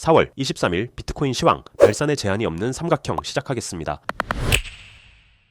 4월 23일 비트코인 시황 발산에 제한이 없는 삼각형 시작하겠습니다.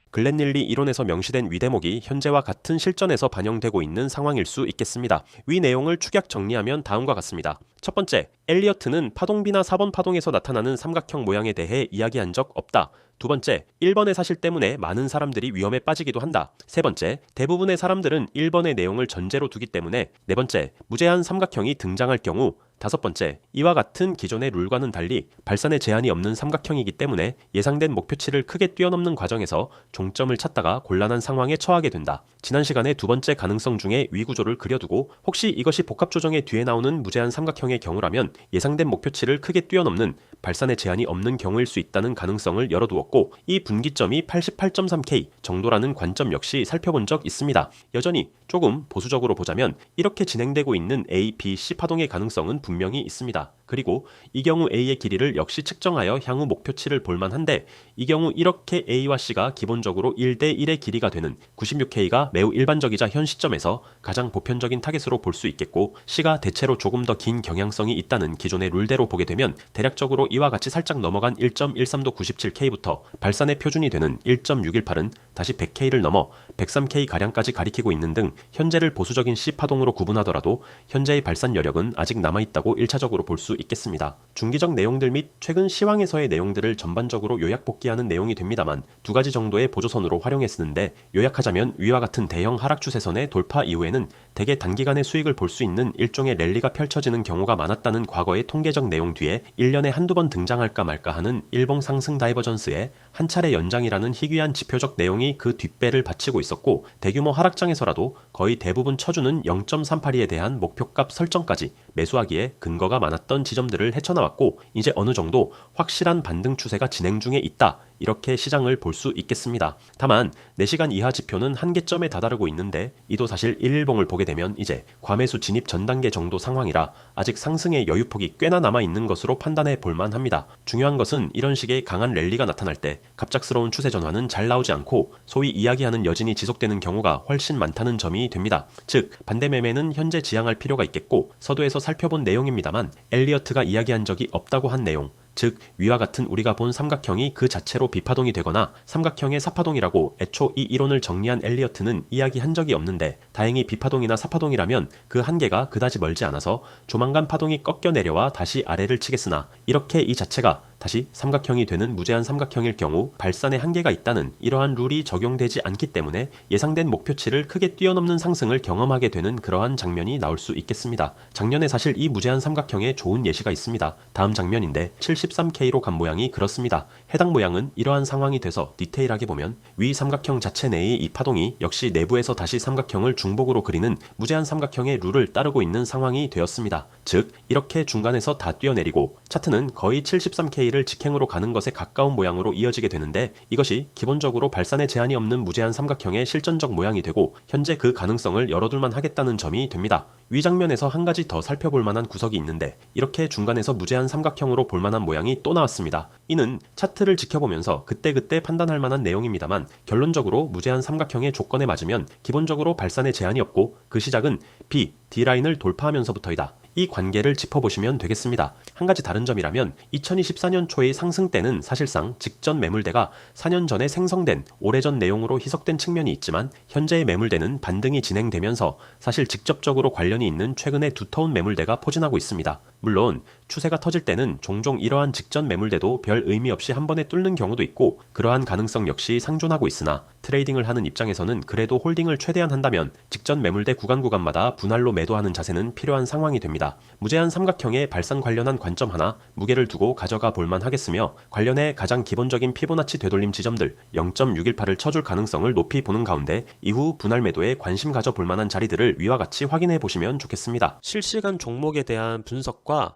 글렌닐리 이론에서 명시된 위 대목이 현재와 같은 실전에서 반영되고 있는 상황일 수 있겠습니다. 위 내용을 축약 정리하면 다음과 같습니다. 첫 번째, 엘리어트는 파동비나 4번 파동에서 나타나는 삼각형 모양에 대해 이야기한 적 없다. 두 번째, 1번의 사실 때문에 많은 사람들이 위험에 빠지기도 한다. 세 번째, 대부분의 사람들은 1번의 내용을 전제로 두기 때문에 네 번째, 무제한 삼각형이 등장할 경우 다섯 번째, 이와 같은 기존의 룰과는 달리 발산에 제한이 없는 삼각형이기 때문에 예상된 목표치를 크게 뛰어넘는 과정에서 종점을 찾다가 곤란한 상황에 처하게 된다. 지난 시간에 두 번째 가능성 중에 위 구조를 그려두고 혹시 이것이 복합 조정의 뒤에 나오는 무제한 삼각형의 경우라면 예상된 목표치를 크게 뛰어넘는 발산에 제한이 없는 경우일 수 있다는 가능성을 열어두었고 이 분기점이 88.3K 정도라는 관점 역시 살펴본 적 있습니다. 여전히 조금 보수적으로 보자면 이렇게 진행되고 있는 A, B, C 파동의 가능성은 분명히 있습니다. 그리고 이 경우 A의 길이를 역시 측정하여 향후 목표치를 볼만한데 이 경우 이렇게 A와 C가 기본적으로 1대 1의 길이가 되는 96K가 매우 일반적이자 현 시점에서 가장 보편적인 타겟으로 볼 수 있겠고 C가 대체로 조금 더 긴 경향성이 있다는 기존의 룰대로 보게 되면 대략적으로 이와 같이 살짝 넘어간 1.13도 97K부터 발산의 표준이 되는 1.618은 다시 100K를 넘어 103K 가량까지 가리키고 있는 등 현재를 보수적인 C 파동으로 구분하더라도 현재의 발산 여력은 아직 남아있다 고 1차적으로 볼 수 있겠습니다. 중기적 내용들 및 최근 시황에서의 내용들을 전반적으로 요약 복기하는 내용이 됩니다만 두 가지 정도의 보조선으로 활용해 쓰는데 요약하자면 위와 같은 대형 하락 추세선의 돌파 이후에는 대개 단기간의 수익을 볼 수 있는 일종의 랠리가 펼쳐지는 경우가 많았다는 과거의 통계적 내용 뒤에 1년에 한두 번 등장할까 말까 하는 일봉 상승 다이버전스의 한 차례 연장이라는 희귀한 지표적 내용이 그 뒷배를 바치고 있었고 대규모 하락장에서라도 거의 대부분 쳐주는 0.382에 대한 목표값 설정까지 매수하기에 근거가 많았던 지점들을 헤쳐나왔고 이제 어느 정도 확실한 반등 추세가 진행 중에 있다. 이렇게 시장을 볼 수 있겠습니다. 다만 4시간 이하 지표는 한계점에 다다르고 있는데 이도 사실 1일봉을 보게 되면 이제 과매수 진입 전 단계 정도 상황이라 아직 상승의 여유폭이 꽤나 남아 있는 것으로 판단해 볼만 합니다. 중요한 것은 이런 식의 강한 랠리가 나타날 때 갑작스러운 추세 전환은 잘 나오지 않고 소위 이야기하는 여진이 지속되는 경우가 훨씬 많다는 점이 됩니다. 즉 반대 매매는 현재 지향할 필요가 있겠고 서두에서 살펴본 내용입니다만 엘리어트가 이야기한 적이 없다고 한 내용 즉 위와 같은 우리가 본 삼각형이 그 자체로 비파동이 되거나 삼각형의 사파동이라고 애초 이 이론을 정리한 엘리어트는 이야기한 적이 없는데 다행히 비파동이나 사파동이라면 그 한계가 그다지 멀지 않아서 조만간 파동이 꺾여 내려와 다시 아래를 치겠으나 이렇게 이 자체가 다시 삼각형이 되는 무제한 삼각형일 경우 발산에 한계가 있다는 이러한 룰이 적용되지 않기 때문에 예상된 목표치를 크게 뛰어넘는 상승을 경험하게 되는 그러한 장면이 나올 수 있겠습니다. 작년에 사실 이 무제한 삼각형에 좋은 예시가 있습니다. 다음 장면인데 73K로 간 모양이 그렇습니다. 해당 모양은 이러한 상황이 돼서 디테일하게 보면 위 삼각형 자체 내의 이 파동이 역시 내부에서 다시 삼각형을 중복으로 그리는 무제한 삼각형의 룰을 따르고 있는 상황이 되었습니다. 즉 이렇게 중간에서 다 뛰어내리고 차트는 거의 73K 를 직행으로 가는 것에 가까운 모양으로 이어지게 되는데 이것이 기본적으로 발산에 제한이 없는 무제한 삼각형의 실전적 모양이 되고 현재 그 가능성을 열어둘만 하겠다는 점이 됩니다. 위 장면에서 한 가지 더 살펴볼 만한 구석이 있는데 이렇게 중간에서 무제한 삼각형으로 볼 만한 모양이 또 나왔습니다. 이는 차트를 지켜보면서 그때그때 판단할 만한 내용입니다만 결론적으로 무제한 삼각형의 조건에 맞으면 기본적으로 발산에 제한이 없고 그 시작은 B, D라인을 돌파하면서부터이다. 이 관계를 짚어보시면 되겠습니다. 한 가지 다른 점이라면 2024년 초의 상승 때는 사실상 직전 매물대가 4년 전에 생성된 오래전 내용으로 희석된 측면이 있지만 현재의 매물대는 반등이 진행되면서 사실 직접적으로 관련이 있는 최근의 두터운 매물대가 포진하고 있습니다. 물론 추세가 터질 때는 종종 이러한 직전 매물대도 별 의미 없이 한 번에 뚫는 경우도 있고 그러한 가능성 역시 상존하고 있으나 트레이딩을 하는 입장에서는 그래도 홀딩을 최대한 한다면 직전 매물대 구간 구간마다 분할로 매도하는 자세는 필요한 상황이 됩니다. 무제한 삼각형의 발산 관련한 관점 하나 무게를 두고 가져가 볼만 하겠으며 관련해 가장 기본적인 피보나치 되돌림 지점들 0.618을 쳐줄 가능성을 높이 보는 가운데 이후 분할 매도에 관심 가져 볼 만한 자리들을 위와 같이 확인해 보시면 좋겠습니다. 실시간 종목에 대한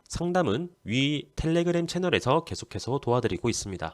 상담은 위 텔레그램 채널에서 계속해서 도와드리고 있습니다.